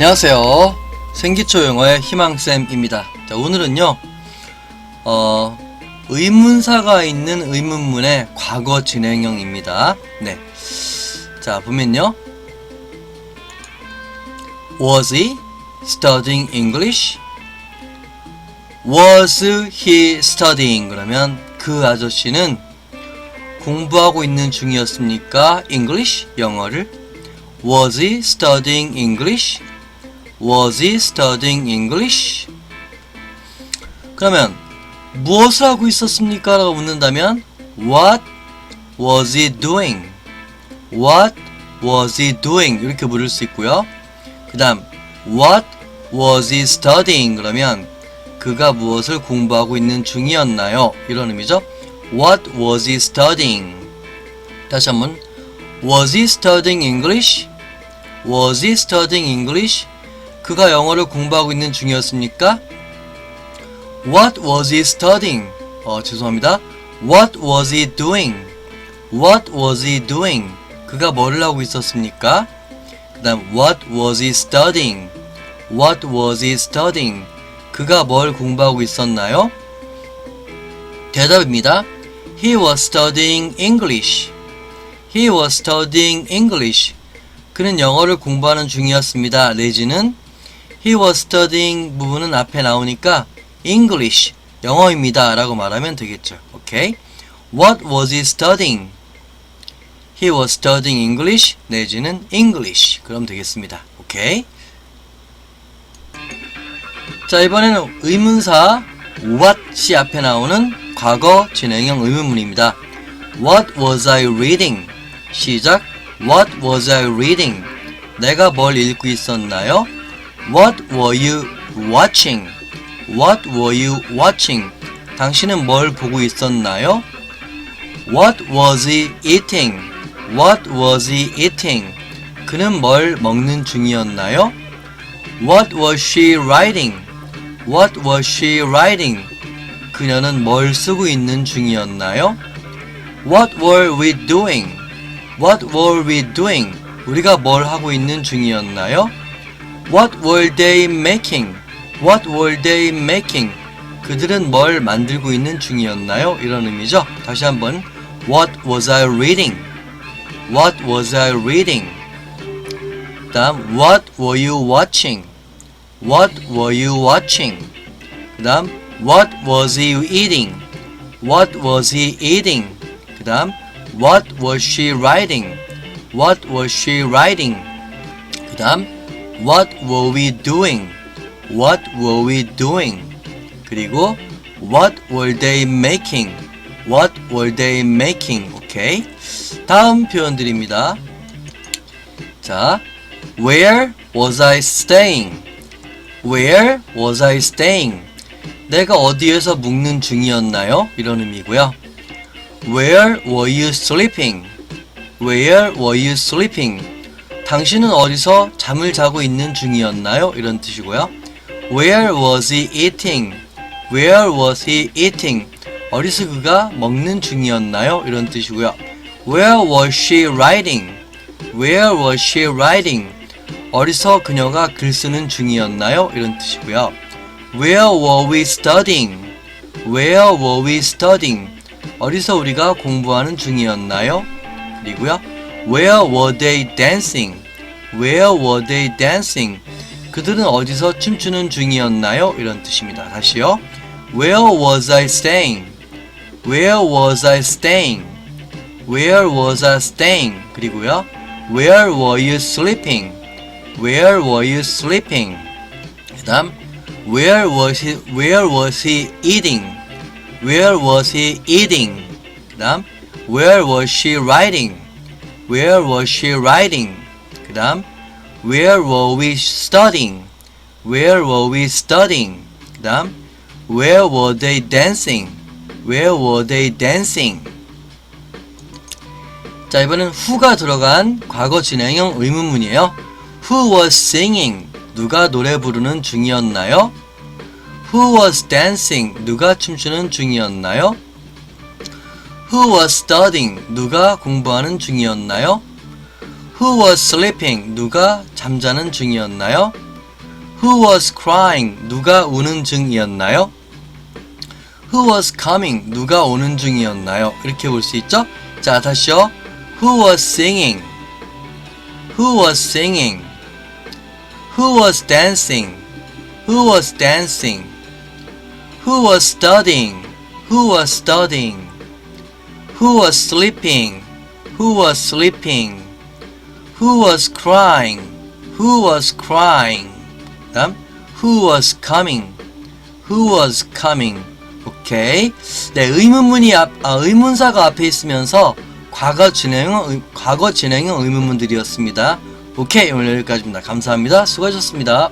안녕하세요. 생기초 영어의 희망쌤입니다. 자, 오늘은요, 어, 의문사가 있는 의문문의 과거 진행형입니다. 네. 자, 보면요. Was he studying English? Was he studying? 그러면 그 아저씨는 공부하고 있는 중이었습니까? English? 영어를? Was he studying English? Was he studying English? 그러면 무엇을 하고 있었습니까? 라고 묻는다면 What was he doing? What was he doing? 이렇게 물을 수 있고요. 그 다음 What was he studying? 그러면 그가 무엇을 공부하고 있는 중이었나요? 이런 의미죠. What was he studying? 다시 한번 Was he studying English? Was he studying English? 그가 영어를 공부하고 있는 중이었습니까? What was he studying? 어, 죄송합니다. What was he doing? What was he doing? 그가 뭐를 하고 있었습니까? 그 다음 What was he studying? What was he studying? 그가 뭘 공부하고 있었나요? 대답입니다. He was studying English. He was studying English. 그는 영어를 공부하는 중이었습니다. 내지는 He was studying 부분은 앞에 나오니까 English, 영어입니다. 라고 말하면 되겠죠. 오케이? What was he studying? He was studying English 내지는 English. 그럼 되겠습니다. 오케이? 자, 이번에는 의문사 what이 앞에 나오는 과거 진행형 의문문입니다. What was I reading? 시작. What was I reading? 내가 뭘 읽고 있었나요? What were you watching? What were you watching? 당신은 뭘 보고 있었나요? What was he eating? What was he eating? 그는 뭘 먹는 중이었나요? What was she writing? What was she writing? 그녀는 뭘 쓰고 있는 중이었나요? What were we doing? What were we doing? 우리가 뭘 하고 있는 중이었나요? What were they making? What were they making? 그들은 뭘 만들고 있는 중이었나요? 이런 의미죠. 다시 한번 What was I reading? What was I reading? 그다음 What were you watching? What were you watching? 그다음 What was he eating? What was he eating? 그다음 What was she writing? What was she writing? 그다음 What were we doing? What were we doing? 그리고 What were they making? What were they making? 오케이. 다음 표현들입니다. 자, Where was I staying? Where was I staying? 내가 어디에서 묵는 중이었나요? 이런 의미고요. Where were you sleeping? Where were you sleeping? 당신은 어디서 잠을 자고 있는 중이었나요? 이런 뜻이고요. Where was he eating? Where was he eating? 어디서 그가 먹는 중이었나요? 이런 뜻이고요. Where was she writing? Where was she writing? 어디서 그녀가 글 쓰는 중이었나요? 이런 뜻이고요. Where were we studying? Where were we studying? 어디서 우리가 공부하는 중이었나요? 그리고요. Where were they dancing? Where were they dancing? 그들은 어디서 춤추는 중이었나요? 이런 뜻입니다. 다시요. Where was I staying? Where was I staying? Where was I staying? 그리고요. Where were you sleeping? Where were you sleeping? 그다음 Where was he Where was he eating? Where was he eating? 그다음 Where was she writing? Where was she writing? 그 다음 Where were we studying? Where were we studying? 그 다음 Where were they dancing? Where were they dancing? 자, 이번엔 who가 들어간 과거 진행형 의문문이에요. Who was singing? 누가 노래 부르는 중이었나요? Who was dancing? 누가 춤추는 중이었나요? Who was studying? 누가 공부하는 중이었나요? Who was sleeping? 누가 잠자는 중이었나요? Who was crying? 누가 우는 중이었나요? Who was coming? 누가 오는 중이었나요? 이렇게 볼 수 있죠? 자, 다시요. Who was singing? Who was singing? Who was dancing? Who was dancing? Who was studying? Who was studying? Who was sleeping? Who was sleeping? Who was crying? Who was crying? 다음 Who was coming? Who was coming? 오케이. 네, 의문문이 앞, 아, 의문사가 앞에 있으면서 과거 진행형, 의- 과거 진행형 의문문들이었습니다. 오케이, 오늘 여기까지입니다. 감사합니다. 수고하셨습니다.